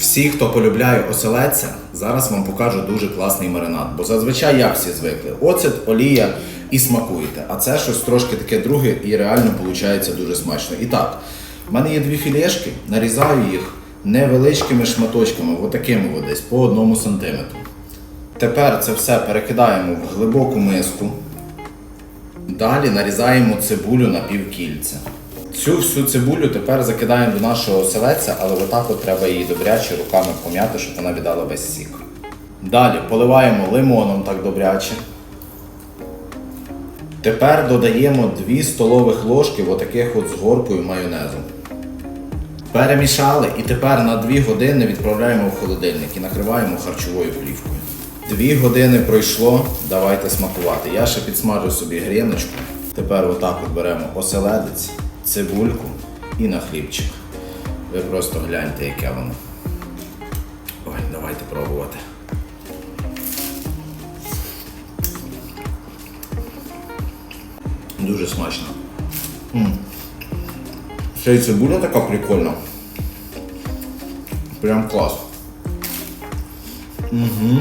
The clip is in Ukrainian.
Всі, хто полюбляє оселедця, зараз вам покажу дуже класний маринад. Бо зазвичай як всі звикли: оцет, олія і смакуєте. А це щось трошки таке друге і реально виходить дуже смачно. І так, в мене є дві філешки, нарізаю їх невеличкими шматочками, отакими от десь по одному сантиметру. Тепер це все перекидаємо в глибоку миску. Далі нарізаємо цибулю на півкільця. Цю всю цибулю тепер закидаємо до нашого оселедця, але отак от треба її добряче руками пом'яти, щоб вона віддала весь сік. Далі поливаємо лимоном так добряче. Тепер додаємо 2 столових ложки отаких от з горкою майонезу. Перемішали і тепер на 2 години відправляємо в холодильник і накриваємо харчовою плівкою. Дві години пройшло, давайте смакувати. Я ще підсмажу собі гріночку. Тепер отак от беремо оселедець, цибульку і на хлібчик. Ви просто гляньте, яке воно. Ой, давайте пробувати. Дуже смачно. М. Ще й цибуля така прикольна. Прям клас. Угу.